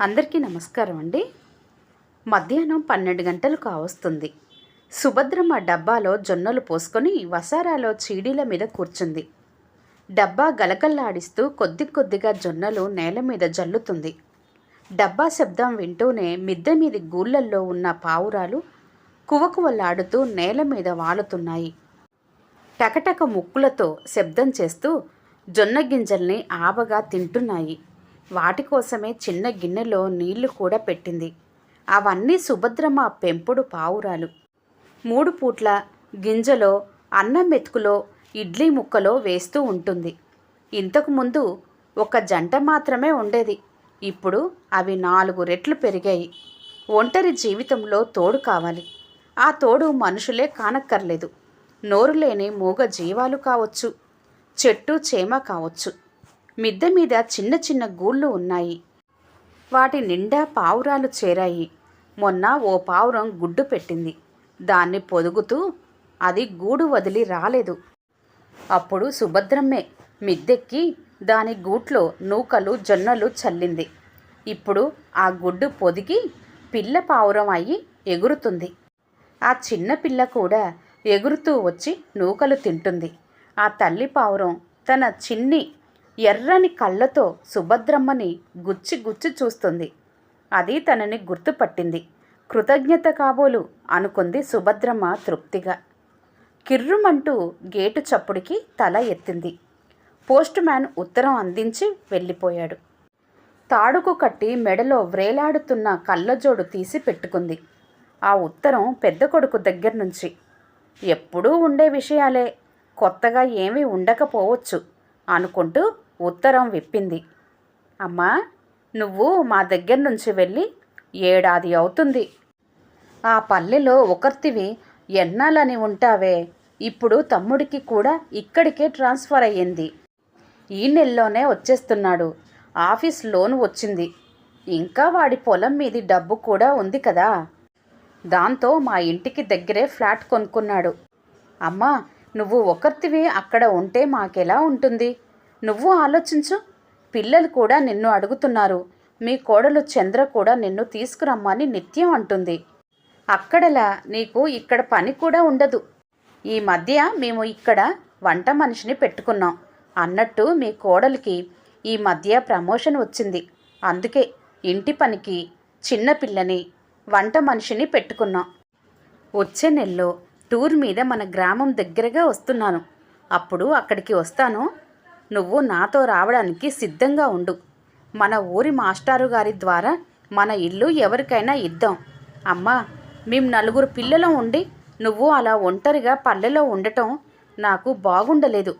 అందరికీ నమస్కారం అండి. మధ్యాహ్నం పన్నెండు గంటలు కావస్తుంది సుభద్రమ్మ డబ్బాలో జొన్నలు పోసుకొని వసారాలో చీడీల మీద కూర్చుంది. డబ్బా గలగల్లాడిస్తూ కొద్ది కొద్దిగా జొన్నలు నేల మీద జల్లుతుంది. డబ్బా శబ్దం వింటూనే మిద్దె మీది గూళ్ళల్లో ఉన్న పావురాలు కువకువలాడుతూ నేల మీద వాలుతున్నాయి. టకటక ముక్కులతో శబ్దం చేస్తూ జొన్న గింజల్ని ఆబగా తింటున్నాయి. వాటి కోసమే చిన్న గిన్నెలో నీళ్ళు కూడా పెట్టింది. అవన్నీ సుభద్రమ్మ పెంపుడు పావురాలు. మూడు పూట్ల గింజలో అన్నం మెతుకులో ఇడ్లీ ముక్కలో వేస్తూ ఉంటుంది. ఇంతకుముందు ఒక జంట మాత్రమే ఉండేది. ఇప్పుడు అవి నాలుగు రెట్లు పెరిగాయి. ఒంటరి జీవితంలో తోడు కావాలి. ఆ తోడు మనుషులే కానక్కర్లేదు. నోరు లేని మూగ జీవాలు కావచ్చు చెట్టు చేమ కావచ్చు. మిద్దె మీద చిన్న చిన్న గూళ్ళు ఉన్నాయి. వాటి నిండా పావురాలు చేరాయి. మొన్న ఓ పావురం గుడ్డు పెట్టింది. దాన్ని పొదుగుతూ అది గూడు వదిలి రాలేదు. అప్పుడు సుభద్రమ్మే మిద్దెక్కి దాని గూట్లో నూకలు జొన్నలు చల్లింది. ఇప్పుడు ఆ గుడ్డు పొదిగి పిల్ల పావురం అయ్యి ఎగురుతుంది. ఆ చిన్న పిల్ల కూడా ఎగురుతూ వచ్చి నూకలు తింటుంది. ఆ తల్లి పావురం తన చిన్ని ఎర్రని కళ్ళతో సుభద్రమ్మని గుచ్చి గుచ్చి చూస్తుంది. అది తనని గుర్తుపట్టింది. కృతజ్ఞత కాబోలు అనుకుంది సుభద్రమ్మ తృప్తిగా. కిర్రుమంటూ గేటు చప్పుడికి తల ఎత్తింది. పోస్ట్ మ్యాన్ ఉత్తరం అందించి వెళ్ళిపోయాడు. తాడుకు కట్టి మెడలో వ్రేలాడుతున్న కళ్ళజోడు తీసి పెట్టుకుంది. ఆ ఉత్తరం పెద్ద కొడుకు దగ్గర నుంచి. ఎప్పుడూ ఉండే విషయాలే. కొత్తగా ఏమీ ఉండకపోవచ్చు అనుకుంటూ ఉత్తరం విప్పింది. అమ్మా నువ్వు మా దగ్గర నుంచి వెళ్ళి ఏడాది అవుతుంది. ఆ పల్లెలో ఒకర్తివి ఎన్నాలని ఉంటావే? ఇప్పుడు తమ్ముడికి కూడా ఇక్కడికే ట్రాన్స్ఫర్ అయ్యింది. ఈ నెలలోనే వచ్చేస్తున్నాడు. ఆఫీస్ లోన్ వచ్చింది. ఇంకా వాడి పొలం మీది డబ్బు కూడా ఉంది కదా. దాంతో మా ఇంటికి దగ్గరే ఫ్లాట్ కొనుక్కున్నాడు. అమ్మా నువ్వు ఒకరితివి అక్కడ ఉంటే మాకెలా ఉంటుంది? నువ్వు ఆలోచించు. పిల్లలు కూడా నిన్ను అడుగుతున్నారు. మీ కోడలు చంద్ర కూడా నిన్ను తీసుకురమ్మని నిత్యం అంటుంది. అక్కడలా నీకు ఇక్కడ పని కూడా ఉండదు. ఈ మధ్య మేము ఇక్కడ వంట మనిషిని పెట్టుకున్నాం. అన్నట్టు మీ కోడలికి ఈ మధ్య ప్రమోషన్ వచ్చింది. అందుకే ఇంటి పనికి చిన్న పిల్లని వంట మనిషిని పెట్టుకున్నాం. వచ్చే నెలలో టూర్ మీద మన గ్రామం దగ్గరగా వస్తున్నాను. అప్పుడు అక్కడికి వస్తాను. నువ్వు నాతో రావడానికి సిద్ధంగా ఉండు. మన ఊరి మాస్టారు గారి ద్వారా మన ఇల్లు ఎవరికైనా ఇద్దాం. అమ్మా మేము నలుగురు పిల్లలు ఉండి నువ్వు అలా ఒంటరిగా పల్లెలో ఉండటం నాకు బాగుండలేదు.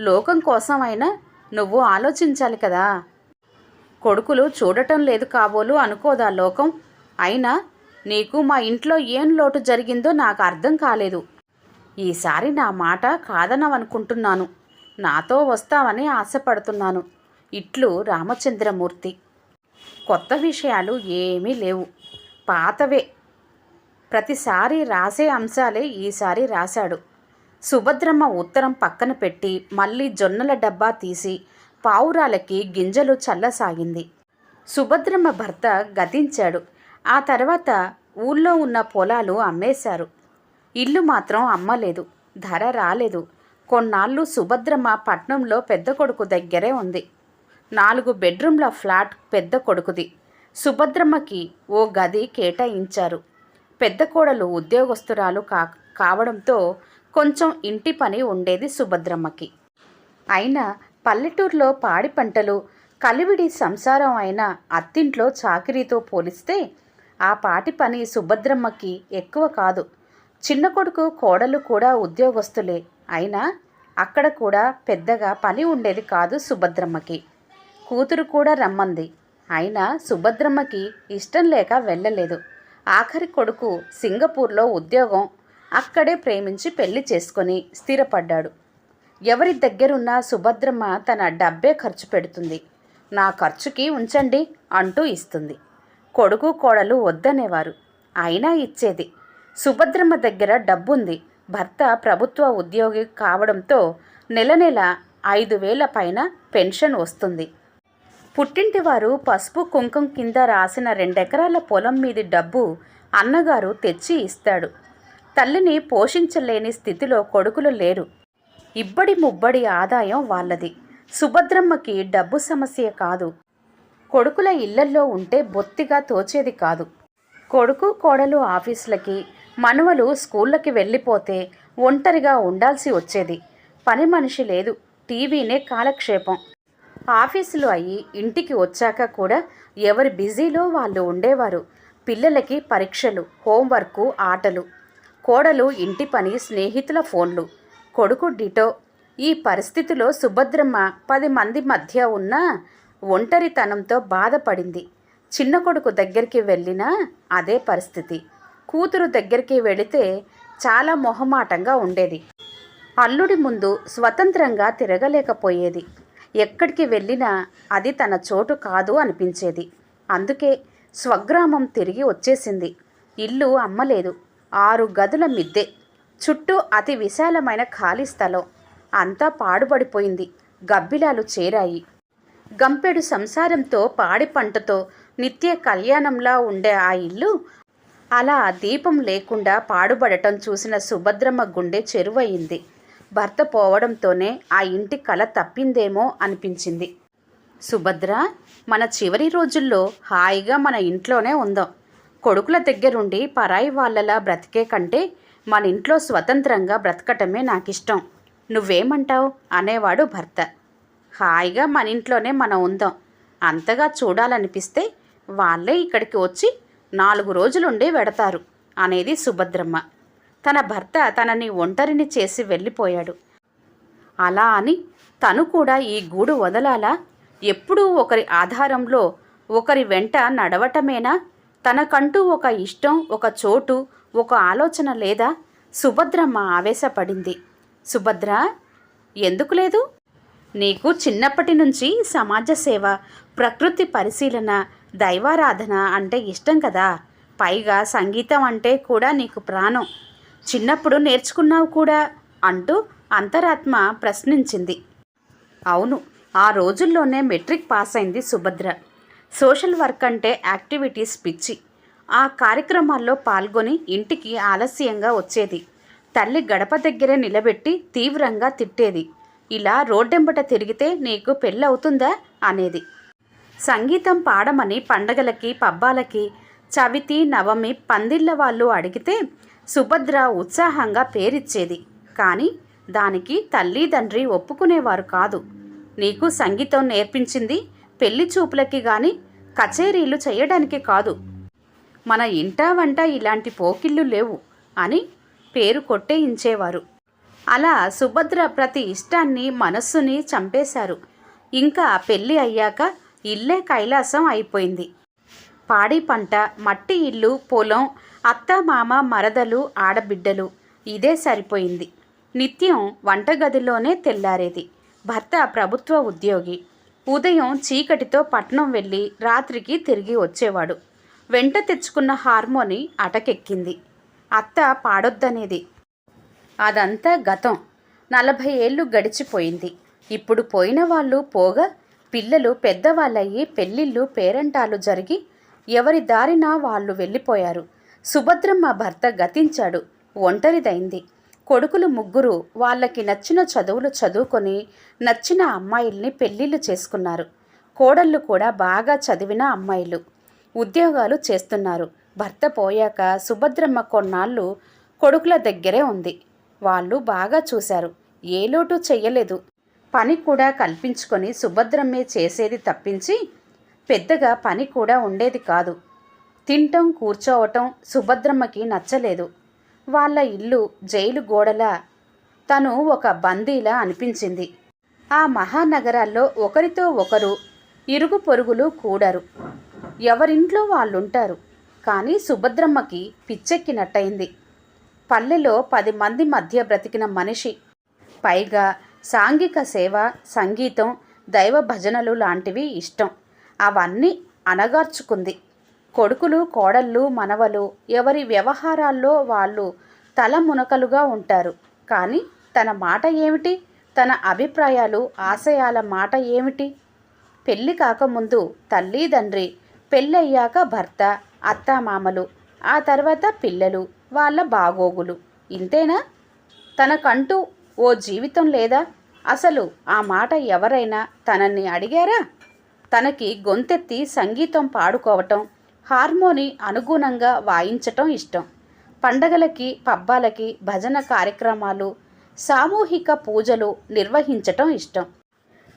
లోకం కోసమైనా నువ్వు ఆలోచించాలి కదా. కొడుకులు చూడటం లేదు కాబోలు అనుకోదా లోకం? అయినా నీకు మా ఇంట్లో ఏం లోటు జరిగిందో నాకు అర్థం కాలేదు. ఈసారి నా మాట కాదనవనుకుంటున్నాను. నాతో వస్తావని ఆశపడుతున్నాను. ఇట్లు రామచంద్రమూర్తి. కొత్త విషయాలు ఏమీ లేవు. పాతవే. ప్రతిసారి రాసే అంశాలే ఈసారి రాశాడు. సుభద్రమ్మ ఉత్తరం పక్కన పెట్టి మళ్ళీ జొన్నల డబ్బా తీసి పావురాలకి గింజలు చల్లసాగింది. సుభద్రమ్మ భర్త గతించాడు. ఆ తర్వాత ఊళ్ళో ఉన్న పొలాలు అమ్మేశారు. ఇల్లు మాత్రం అమ్మలేదు. ధర రాలేదు. కొన్నాళ్ళు సుభద్రమ్మ పట్నంలో పెద్ద కొడుకు దగ్గరే ఉంది. నాలుగు బెడ్రూమ్ల ఫ్లాట్ పెద్ద కొడుకుది. సుభద్రమ్మకి ఓ గది కేటాయించారు. పెద్ద కోడలు ఉద్యోగస్తురాలు కా కావడంతో కొంచెం ఇంటి పని ఉండేది సుభద్రమ్మకి. అయినా పల్లెటూరులో పాడి పంటలు కలివిడి సంసారం అయిన అత్తింట్లో చాకరీతో పోలిస్తే ఆ పాటి పని సుభద్రమ్మకి ఎక్కువ కాదు. చిన్న కొడుకు కోడలు కూడా ఉద్యోగస్తులే. అయినా అక్కడ కూడా పెద్దగా పని ఉండేది కాదు సుభద్రమ్మకి. కూతురు కూడా రమ్మంది. అయినా సుభద్రమ్మకి ఇష్టం లేక వెళ్ళలేదు. ఆఖరి కొడుకు సింగపూర్లో ఉద్యోగం అక్కడే ప్రేమించి పెళ్ళి చేసుకొని స్థిరపడ్డాడు. ఎవరి దగ్గరున్న సుభద్రమ్మ తన డబ్బే ఖర్చు పెడుతుంది. నా ఖర్చుకి ఉంచండి అంటూ ఇస్తుంది. కొడుకు కోడలు వద్దనేవారు. అయినా ఇచ్చేది. సుభద్రమ్మ దగ్గర డబ్బుంది. భర్త ప్రభుత్వ ఉద్యోగి కావడంతో నెల నెల ఐదు వేల పైన పెన్షన్ వస్తుంది. పుట్టింటి వారు పసుపు కుంకుమ కింద రాసిన రెండెకరాల పొలం మీది డబ్బు అన్నగారు తెచ్చి ఇస్తాడు. తల్లిని పోషించలేని స్థితిలో కొడుకులు లేరు. ఇబ్బడి ముబ్బడి ఆదాయం వాళ్ళది. సుభద్రమ్మకి డబ్బు సమస్య కాదు. కొడుకుల ఇళ్ళల్లో ఉంటే బొత్తిగా తోచేది కాదు. కొడుకు కోడలు ఆఫీసులకి మనవలు స్కూళ్ళకి వెళ్ళిపోతే ఒంటరిగా ఉండాల్సి వచ్చేది. పని మనిషి లేదు. టీవీనే కాలక్షేపం. ఆఫీసులు అయ్యి ఇంటికి వచ్చాక కూడా ఎవరి బిజీలో వాళ్ళు ఉండేవారు. పిల్లలకి పరీక్షలు హోంవర్కు ఆటలు. కోడలు ఇంటి పని స్నేహితుల ఫోన్లు. కొడుకు డిటో. ఈ పరిస్థితిలో సుభద్రమ్మ పది మంది మధ్య ఉన్న ఒంటరితనంతో బాధపడింది. చిన్న కొడుకు దగ్గరికి వెళ్ళినా అదే పరిస్థితి. కూతురు దగ్గరికి వెళితే చాలా మొహమాటంగా ఉండేది. అల్లుడి ముందు స్వతంత్రంగా తిరగలేకపోయేది. ఎక్కడికి వెళ్ళినా అది తన చోటు కాదు అనిపించేది. అందుకే స్వగ్రామం తిరిగి వచ్చేసింది. ఇల్లు అమ్మలేదు. ఆరు గదుల మిద్దె. చుట్టూ అతి విశాలమైన ఖాళీ స్థలం. అంతా పాడుపడిపోయింది గబ్బిలాలు చేరాయి. గంపెడు సంసారంతో పాడి పంటతో నిత్య కళ్యాణంలా ఉండే ఆ ఇల్లు అలా దీపం లేకుండా పాడుబడటం చూసిన సుభద్రమ్మ గుండె చెరువయింది. భర్త పోవడంతోనే ఆ ఇంటి కల తప్పిందేమో అనిపించింది. సుభద్ర మన చివరి రోజుల్లో హాయిగా మన ఇంట్లోనే ఉందాం. కొడుకుల దగ్గరుండి పరాయి వాళ్ళలా బ్రతికే కంటే మన ఇంట్లో స్వతంత్రంగా బ్రతకటమే నాకిష్టం. నువ్వేమంటావు? అనేవాడు భర్త. హాయిగా మన ఇంట్లోనే మనం ఉందాం. అంతగా చూడాలనిపిస్తే వాళ్ళే ఇక్కడికి వచ్చి నాలుగు రోజులుండి వెడతారు అనేది సుభద్రమ్మ. తన భర్త తనని ఒంటరిని చేసి వెళ్ళిపోయాడు. అలా అని తను కూడా ఈ గూడు వదలాలా? ఎప్పుడూ ఒకరి ఆధారంలో ఒకరి వెంట నడవటమేనా? తనకంటూ ఒక ఇష్టం ఒక చోటు ఒక ఆలోచన లేదా? సుభద్రమ్మ ఆవేశపడింది. సుభద్ర ఎందుకు లేదు? నీకు చిన్నప్పటి నుంచి సమాజ సేవ ప్రకృతి పరిశీలన దైవారాధన అంటే ఇష్టం కదా. పైగా సంగీతం అంటే కూడా నీకు ప్రాణం. చిన్నప్పుడు నేర్చుకున్నావు కూడా అంటూ అంతరాత్మ ప్రశ్నించింది. అవును ఆ రోజుల్లోనే మెట్రిక్ పాస్ అయింది సుభద్ర. సోషల్ వర్క్ అంటే యాక్టివిటీస్ పిచ్చి. ఆ కార్యక్రమాల్లో పాల్గొని ఇంటికి ఆలస్యంగా వచ్చేది. తల్లి గడప దగ్గరే నిలబెట్టి తీవ్రంగా తిట్టేది. ఇలా రోడ్డెంబట తిరిగితే నీకు పెళ్ళవుతుందా? అనేది. సంగీతం పాడమని పండగలకి పబ్బాలకి చవితి నవమి పందిళ్ళ వాళ్ళు అడిగితే సుభద్ర ఉత్సాహంగా పేరిచ్చేది. కానీ దానికి తల్లి తండ్రి ఒప్పుకునేవారు కాదు. నీకు సంగీతం నేర్పించింది పెళ్ళి చూపులకి గాని కచేరీలు చేయడానికి కాదు. మన ఇంటా వంట ఇలాంటి పోకిళ్ళు లేవు అని పేరు కొట్టేయించేవారు. అలా సుభద్ర ప్రతి ఇష్టాన్ని మనస్సుని చంపేశారు. ఇంకా పెళ్ళి అయ్యాక ఇల్లే కైలాసం అయిపోయింది. పాడి పంట మట్టి ఇల్లు పొలం అత్త మామ మరదలు ఆడబిడ్డలు ఇదే సరిపోయింది. నిత్యం వంటగదిలోనే తెల్లారేది. భర్త ప్రభుత్వ ఉద్యోగి. ఉదయం చీకటితో పట్నం వెళ్ళి రాత్రికి తిరిగి వచ్చేవాడు. వెంట తెచ్చుకున్న హార్మోని అటకెక్కింది. అత్త పాడొద్దనేది. అదంతా గతం. నలభై ఏళ్ళు గడిచిపోయింది. ఇప్పుడు పోయిన వాళ్ళు పోగా పిల్లలు పెద్దవాళ్ళయ్యి పెళ్ళిళ్ళు పేరంటాలు జరిగి ఎవరి దారిన వాళ్ళు వెళ్ళిపోయారు. సుభద్రమ్మ భర్త గతించాడు. ఒంటరిదైంది. కొడుకులు ముగ్గురు వాళ్ళకి నచ్చిన చదువులు చదువుకొని నచ్చిన అమ్మాయిల్ని పెళ్ళిళ్ళు చేసుకున్నారు. కోడళ్ళు కూడా బాగా చదివిన అమ్మాయిలు. ఉద్యోగాలు చేస్తున్నారు. భర్త పోయాక సుభద్రమ్మ కొన్నాళ్ళు కొడుకుల దగ్గరే ఉంది. వాళ్ళు బాగా చూశారు. ఏ లోటు చెయ్యలేదు. పని కూడా కల్పించుకొని సుభద్రమ్మే చేసేది తప్పించి పెద్దగా పని కూడా ఉండేది కాదు. తింటం కూర్చోవటం సుభద్రమ్మకి నచ్చలేదు. వాళ్ళ ఇల్లు జైలు గోడల తను ఒక బందీలా అనిపించింది. ఆ మహానగరాల్లో ఒకరితో ఒకరు ఇరుగు పొరుగులు కూడరు. ఎవరింట్లో వాళ్ళుంటారు? కానీ సుభద్రమ్మకి పిచ్చెక్కినట్టయింది. పల్లెలో పది మంది మధ్య బ్రతికిన మనిషి. పైగా సాంఘిక సేవ సంగీతం దైవ భజనలు లాంటివి ఇష్టం. అవన్నీ అనగార్చుకుంది కొడుకులు కోడళ్ళు మనవలు ఎవరి వ్యవహారాల్లో వాళ్ళు తల మునకలుగా ఉంటారు. కానీ తన మాట ఏమిటి? తన అభిప్రాయాలు ఆశయాల మాట ఏమిటి? పెళ్ళి కాకముందు తల్లి తండ్రి పెళ్ళయ్యాక భర్త అత్తామామలు ఆ తర్వాత పిల్లలు వాళ్ళ బాగోగులు. ఇంతేనా? తనకంటూ ఓ జీవితం లేదా? అసలు ఆ మాట ఎవరైనా తనని అడిగారా? తనకి గొంతెత్తి సంగీతం పాడుకోవటం హార్మోని అనుగుణంగా వాయించటం ఇష్టం. పండగలకి పబ్బాలకి భజన కార్యక్రమాలు సామూహిక పూజలు నిర్వహించటం ఇష్టం.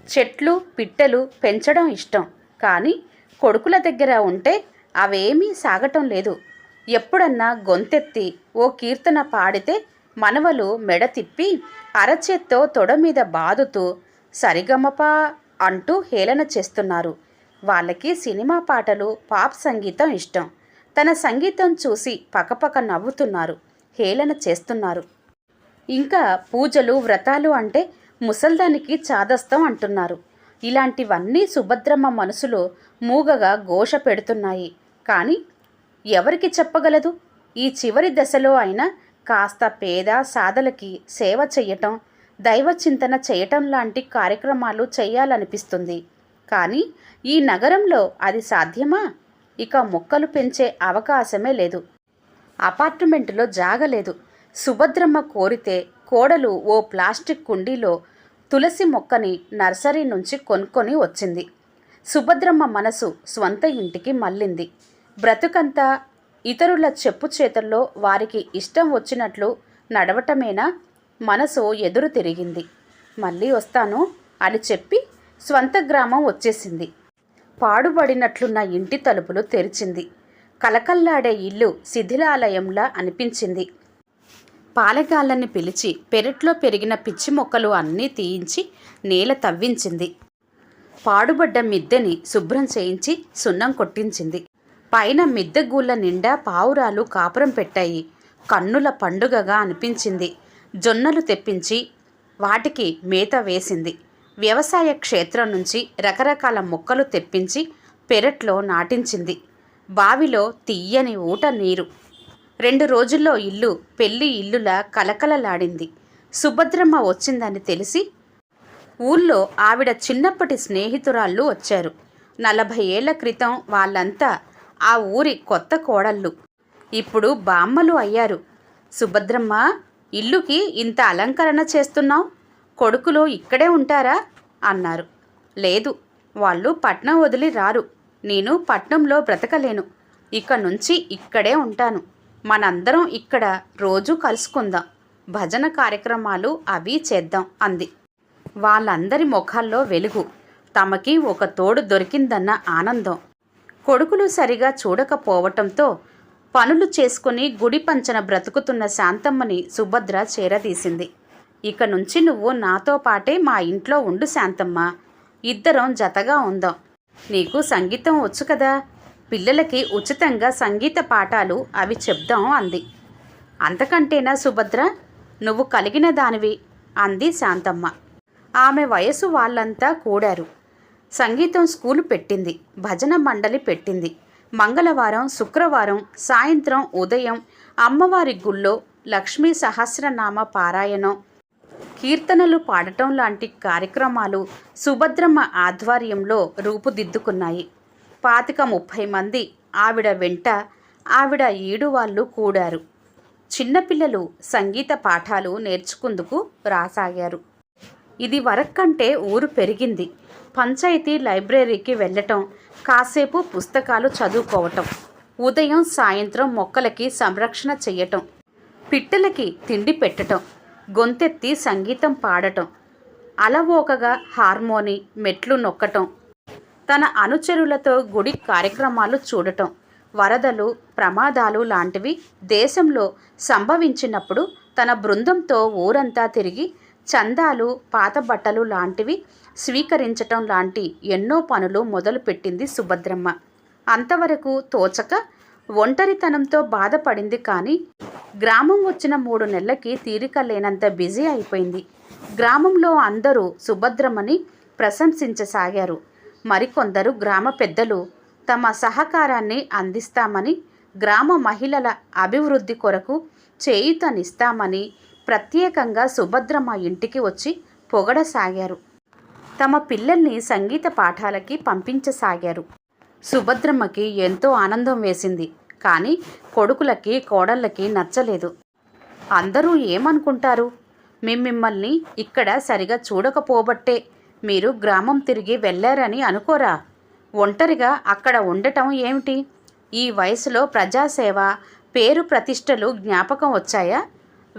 చెట్లు పిట్టలు పెంచడం ఇష్టం. కానీ కొడుకుల దగ్గర ఉంటే అవేమీ సాగటం లేదు. ఎప్పుడన్నా గొంతెత్తి ఓ కీర్తన పాడితే మనవలు మెడ తిప్పి అరచేత్తో తొడ మీద బాదుతూ సరిగమపా అంటూ హేళన చేస్తున్నారు. వాళ్ళకి సినిమా పాటలు పాప్ సంగీతం ఇష్టం. తన సంగీతం చూసి పకపక నవ్వుతున్నారు హేళన చేస్తున్నారు. ఇంకా పూజలు వ్రతాలు అంటే ముసల్దానికి చాదస్తం అంటున్నారు. ఇలాంటివన్నీ సుభద్రమ్మ మనసులో మూగగా ఘోష పెడుతున్నాయి. కానీ ఎవరికి చెప్పగలదు? ఈ చివరి దశలో అయినా కాస్త పేద సాధలకి సేవ చెయ్యటం దైవ చింతన చేయటం లాంటి కార్యక్రమాలు చేయాలనిపిస్తుంది కానీ ఈ నగరంలో అది సాధ్యమా? ఇక మొక్కలు పెంచే అవకాశమే లేదు. అపార్ట్మెంటులో జాగలేదు. సుభద్రమ్మ కోరితే కోడలు ఓ ప్లాస్టిక్ కుండీలో తులసి మొక్కని నర్సరీ నుంచి కొనుక్కొని వచ్చింది. సుభద్రమ్మ మనసు స్వంత ఇంటికి మళ్ళింది. బ్రతుకంతా ఇతరుల చెప్పు చేతల్లో వారికి ఇష్టం వచ్చినట్లు నడవటమేనా? మనసు ఎదురు తిరిగింది. మళ్ళీ వస్తాను అని చెప్పి స్వంత గ్రామం వచ్చేసింది. పాడుబడినట్లున్న ఇంటి తలుపులు తెరిచింది. కలకల్లాడే ఇల్లు శిథిలాలయంలా అనిపించింది. పాలగాళ్ళని పిలిచి పెరట్లో పెరిగిన పిచ్చి మొక్కలు అన్నీ తీయించి నేల తవ్వించింది. పాడుబడ్డ మిద్దెని శుభ్రం చేయించి సున్నం కొట్టించింది. పైన మిద్దె గూళ్ళ నిండా పావురాలు కాపురం పెట్టాయి. కన్నుల పండుగగా అనిపించింది. జొన్నలు తెప్పించి వాటికి మేత వేసింది. వ్యవసాయ క్షేత్రం నుంచి రకరకాల మొక్కలు తెప్పించి పెరట్లో నాటించింది. బావిలో తీయని ఊట నీరు. రెండు రోజుల్లో ఇల్లు పెళ్ళి ఇల్లులా కలకలలాడింది. సుభద్రమ్మ వచ్చిందని తెలిసి ఊళ్ళో ఆవిడ చిన్నప్పటి స్నేహితురాళ్ళు వచ్చారు. నలభై ఏళ్ళ క్రితం వాళ్ళంతా ఆ ఊరి కొత్త కోడళ్ళు. ఇప్పుడు బామ్మలు అయ్యారు. సుభద్రమ్మ ఇల్లుకి ఇంత అలంకరణ చేస్తున్నావు? కొడుకులు ఇక్కడే ఉంటారా? అన్నారు. లేదు వాళ్ళు పట్నం వదిలి రారు. నేను పట్నంలో బ్రతకలేను. ఇక నుంచి ఇక్కడే ఉంటాను. మనందరం ఇక్కడ రోజు కలుసుకుందాం. భజన కార్యక్రమాలు అవి చేద్దాం అంది. వాళ్ళందరి ముఖాల్లో వెలుగు. తమకి ఒక తోడు దొరికిందన్న ఆనందం. కొడుకులు సరిగా చూడకపోవటంతో పనులు చేసుకుని గుడి పంచన బ్రతుకుతున్న శాంతమ్మని సుభద్ర చేరదీసింది. ఇక నుంచి నువ్వు నాతో పాటే మా ఇంట్లో ఉండు శాంతమ్మ. ఇద్దరం జతగా ఉందాం. నీకు సంగీతం వచ్చు కదా? పిల్లలకి ఉచితంగా సంగీత పాఠాలు అవి చెప్దాం అంది. అంతకంటేనా సుభద్ర? నువ్వు కలిగిన దానివి అంది శాంతమ్మ. ఆమె వయసు వాళ్ళంతా కూడారు. సంగీతం స్కూలు పెట్టింది భజన మండలి పెట్టింది. మంగళవారం శుక్రవారం సాయంత్రం ఉదయం అమ్మవారి గుళ్ళో లక్ష్మీ సహస్రనామ పారాయణం. కీర్తనలు పాడటం లాంటి కార్యక్రమాలు సుభద్రమ్మ ఆధ్వర్యంలో రూపుదిద్దుకున్నాయి. పాతిక ముప్పై మంది ఆవిడ వెంట ఆవిడ ఈడు వాళ్ళు కూడారు. చిన్నపిల్లలు సంగీత పాఠాలు నేర్చుకుందుకు రాసాగారు. ఇది వరక్కంటే ఊరు పెరిగింది. పంచాయతీ లైబ్రరీకి వెళ్ళటం కాసేపు పుస్తకాలు చదువుకోవటం ఉదయం సాయంత్రం మొక్కలకి సంరక్షణ చెయ్యటం పిట్టలకి తిండి పెట్టటం గొంతెత్తి సంగీతం పాడటం అలవోకగా హార్మోని మెట్లు నొక్కటం తన అనుచరులతో గుడి కార్యక్రమాలు చూడటం వరదలు ప్రమాదాలు లాంటివి దేశంలో సంభవించినప్పుడు తన బృందంతో ఊరంతా తిరిగి చందాలు పాత బట్టలు లాంటివి స్వీకరించటం లాంటి ఎన్నో పనులు మొదలుపెట్టింది సుభద్రమ్మ. అంతవరకు తోచక ఒంటరితనంతో బాధపడింది కానీ గ్రామం వచ్చిన మూడు నెలలకి తీరిక లేనంత బిజీ అయిపోయింది. గ్రామంలో అందరూ సుభద్రమ్మని ప్రశంసించసాగారు. మరికొందరు గ్రామ పెద్దలు తమ సహకారాన్ని అందిస్తామని గ్రామ మహిళల అభివృద్ధి కొరకు చేయుతనిస్తామని ప్రత్యేకంగా సుభద్రమ్మ ఇంటికి వచ్చి పొగడసాగారు. తమ పిల్లల్ని సంగీత పాఠాలకి పంపించసాగారు. సుభద్రమ్మకి ఎంతో ఆనందం వేసింది. కానీ కొడుకులకి కోడళ్ళకి నచ్చలేదు. అందరూ ఏమనుకుంటారు? మేం మిమ్మల్ని ఇక్కడ సరిగా చూడకపోబట్టే మీరు గ్రామం తిరిగి వెళ్ళారని అనుకోరా? ఒంటరిగా అక్కడ ఉండటం ఏమిటి? ఈ వయసులో ప్రజాసేవ పేరు ప్రతిష్టలు జ్ఞాపకం వచ్చాయా?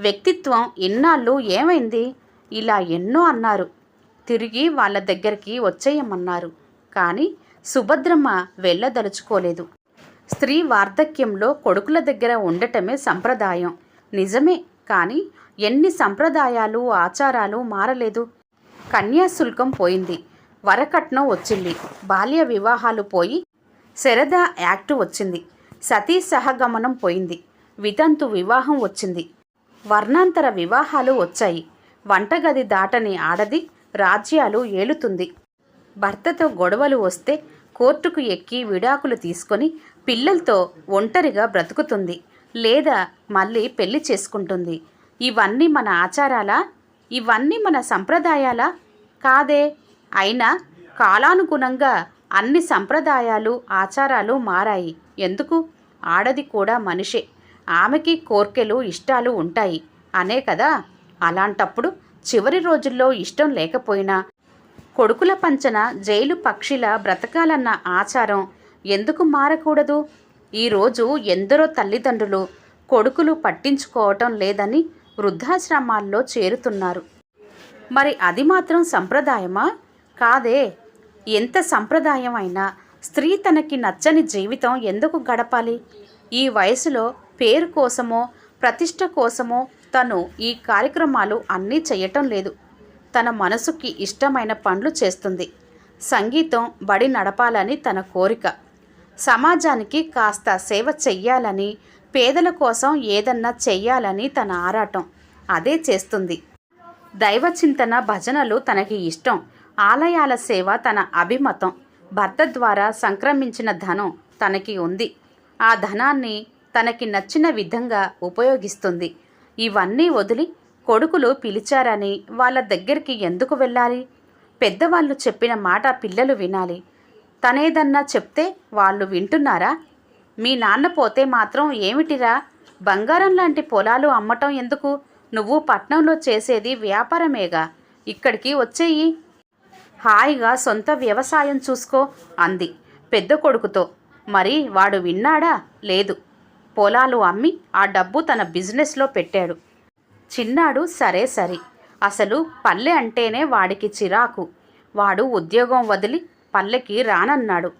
వ్యక్తిత్వం ఇన్నాళ్ళు ఏమైంది? ఇలా ఎన్నో అన్నారు. తిరిగి వాళ్ళ దగ్గరికి వచ్చేయమన్నారు. కానీ సుభద్రమ్మ వెళ్ళదలుచుకోలేదు. స్త్రీ వార్ధక్యంలో కొడుకుల దగ్గర ఉండటమే సంప్రదాయం. నిజమే కానీ ఎన్ని సంప్రదాయాలు ఆచారాలు మారలేదు. కన్యాశుల్కం పోయింది. వరకట్నం వచ్చింది. బాల్య వివాహాలు పోయి శరద యాక్టు వచ్చింది. సతీ సహగమనం పోయింది. వితంతు వివాహం వచ్చింది. వర్ణాంతర వివాహాలు వచ్చాయి. వంటగది దాటని ఆడది రాజ్యాలు ఏలుతుంది. భర్తతో గొడవలు వస్తే కోర్టుకు ఎక్కి విడాకులు తీసుకొని పిల్లలతో ఒంటరిగా బ్రతుకుతుంది. లేదా మళ్ళీ పెళ్ళి చేసుకుంటుంది. ఇవన్నీ మన ఆచారాలా? ఇవన్నీ మన సంప్రదాయాలా? కాదే. అయినా కాలానుగుణంగా అన్ని సంప్రదాయాలు ఆచారాలు మారాయి. ఎందుకు? ఆడది కూడా మనిషే. ఆమెకి కోర్కెలు ఇష్టాలు ఉంటాయి. అనే కదా? అలాంటప్పుడు చివరి రోజుల్లో ఇష్టం లేకపోయినా. కొడుకుల పంచన జైలు పక్షిలా బ్రతకాలన్న ఆచారం ఎందుకు మారకూడదు? ఈరోజు ఎందరో తల్లిదండ్రులు కొడుకులు పట్టించుకోవటం లేదని వృద్ధాశ్రమాల్లో చేరుతున్నారు. మరి అది మాత్రం సంప్రదాయమా? కాదే. ఎంత సంప్రదాయం అయినా స్త్రీ తనకి నచ్చని జీవితం ఎందుకు గడపాలి? ఈ వయసులో పేరు కోసమో ప్రతిష్ట కోసమో తను ఈ కార్యక్రమాలు అన్నీ చేయటం లేదు. తన మనసుకి ఇష్టమైన పనులు చేస్తుంది. సంగీతం బడి నడపాలని తన కోరిక. సమాజానికి కాస్త సేవ చెయ్యాలని పేదల కోసం ఏదన్నా చెయ్యాలని తన ఆరాటం. అదే చేస్తుంది. దైవ చింతన భజనలు తనకి ఇష్టం. ఆలయాల సేవ తన అభిమతం. భర్త ద్వారా సంక్రమించిన ధనం తనకి ఉంది. ఆ ధనాన్ని తనకి నచ్చిన విధంగా ఉపయోగిస్తుంది. ఇవన్నీ వదిలి కొడుకులు పిలిచారని వాళ్ళ దగ్గరికి ఎందుకు వెళ్ళాలి? పెద్దవాళ్ళు చెప్పిన మాట పిల్లలు వినాలి. తనేదన్నా చెప్తే వాళ్ళు వింటున్నారా? మీ నాన్న పోతే మాత్రం ఏమిటిరా? బంగారం లాంటి పొలాలు అమ్మటం ఎందుకు? నువ్వు పట్నంలో చేసేది వ్యాపారమేగా? ఇక్కడికి వచ్చేయి. హాయిగా సొంత వ్యవసాయం చూసుకో అంది పెద్ద కొడుకుతో. మరి వాడు విన్నాడా? లేదు. పొలాలు అమ్మి ఆ డబ్బు తన బిజినెస్లో పెట్టాడు. చిన్నాడు సరే సరి. అసలు పల్లె అంటేనే వాడికి చిరాకు. వాడు ఉద్యోగం వదిలి పల్లెకి రానన్నాడు.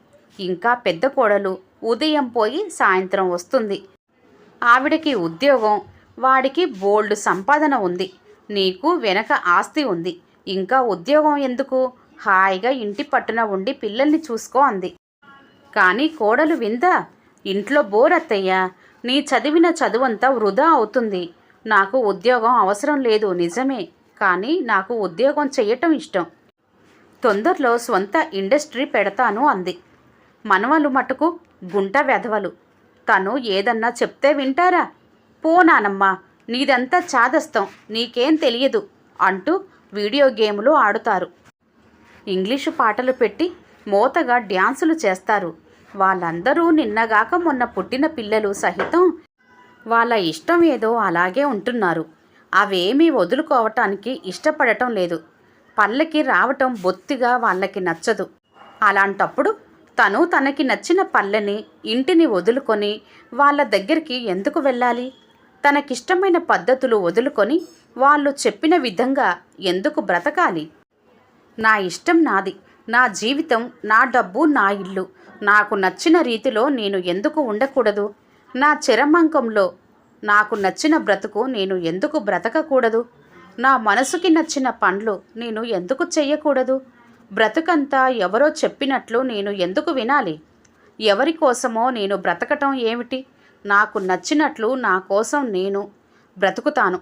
ఇంకా పెద్ద కోడలు ఉదయం పోయి సాయంత్రం వస్తుంది. ఆవిడకి ఉద్యోగం వాడికి బోల్డ్ సంపాదన ఉంది. నీకు వెనక ఆస్తి ఉంది. ఇంకా ఉద్యోగం ఎందుకు? హాయిగా ఇంటి పట్టున ఉండి పిల్లల్ని చూసుకో అంది. కానీ కోడలు విందా? ఇంట్లో బోర్ అత్తయ్యా నీ చదివిన చదువంతా వృధా అవుతుంది. నాకు ఉద్యోగం అవసరం లేదు నిజమే. కానీ నాకు ఉద్యోగం చెయ్యటం ఇష్టం. తొందరలో స్వంత ఇండస్ట్రీ పెడతాను అంది. మనవలు మటుకు గుంట వెధవలు. తను ఏదన్నా చెప్తే వింటారా? పో నానమ్మా నీదంతా చాదస్తం నీకేం తెలియదు అంటూ వీడియో గేములు ఆడుతారు. ఇంగ్లీషు పాటలు పెట్టి మోతగా డ్యాన్సులు చేస్తారు. వాళ్ళందరూ నిన్నగాక మొన్న పుట్టిన పిల్లలు సహితం వాళ్ళ ఇష్టం ఏదో అలాగే ఉంటున్నారు. అవేమీ వదులుకోవటానికి ఇష్టపడటం లేదు. పళ్ళకి రావటం బొత్తిగా వాళ్ళకి నచ్చదు. అలాంటప్పుడు తను తనకి నచ్చిన పల్లెని ఇంటిని వదులుకొని వాళ్ళ దగ్గరికి ఎందుకు వెళ్ళాలి? తనకిష్టమైన పద్ధతులు వదులుకొని వాళ్ళు చెప్పిన విధంగా ఎందుకు బ్రతకాలి? నా ఇష్టం నాది. నా జీవితం నా డబ్బు నా ఇల్లు. నాకు నచ్చిన రీతిలో నేను ఎందుకు ఉండకూడదు? నా చిరమంకంలో నాకు నచ్చిన బ్రతుకు నేను ఎందుకు బ్రతకకూడదు? నా మనసుకి నచ్చిన పనులు నేను ఎందుకు చెయ్యకూడదు? బ్రతుకంతా ఎవరో చెప్పినట్లు నేను ఎందుకు వినాలి? ఎవరి కోసమో నేను బ్రతకటం ఏమిటి? నాకు నచ్చినట్లు నా కోసం నేను బ్రతుకుతాను.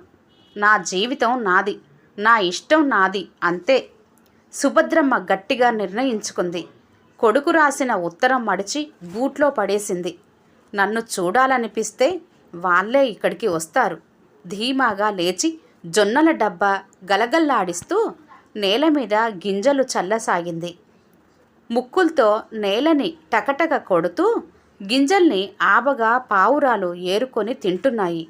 నా జీవితం నాది. నా ఇష్టం నాది. అంతే. సుభద్రమ్మ గట్టిగా నిర్ణయించుకుంది. కొడుకు రాసిన ఉత్తరం మడిచి గూట్లో పడేసింది. నన్ను చూడాలనిపిస్తే వాళ్ళే ఇక్కడికి వస్తారు. ధీమాగా లేచి జొన్నల డబ్బా గలగల్లాడిస్తూ నేల మీద గింజలు చల్లసాగింది. ముక్కులతో నేలని టకటక కొడుతూ గింజల్ని ఆబగా పావురాలు ఏరుకొని తింటున్నాయి.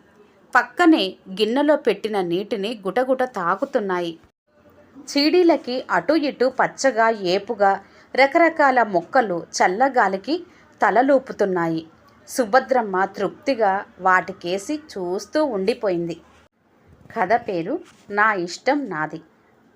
పక్కనే గిన్నెలో పెట్టిన నీటిని గుటగుట తాగుతున్నాయి చీడీలకి అటు ఇటు పచ్చగా ఏపుగా రకరకాల మొక్కలు చల్లగాలికి తలలూపుతున్నాయి. సుభద్రమ్మ తృప్తిగా వాటికేసి చూస్తూ ఉండిపోయింది. కథ పేరు నా ఇష్టం నాది.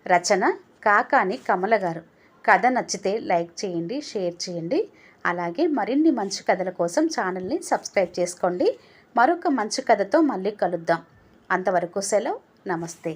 రచన కాకాని కమల గారు. కథ నచ్చితే లైక్ చేయండి షేర్ చేయండి. అలాగే మరిన్ని మంచి కథల కోసం ఛానల్ని సబ్స్క్రైబ్ చేసుకోండి. మరొక మంచి కథతో మళ్ళీ కలుద్దాం. అంతవరకు సెలవు. నమస్తే.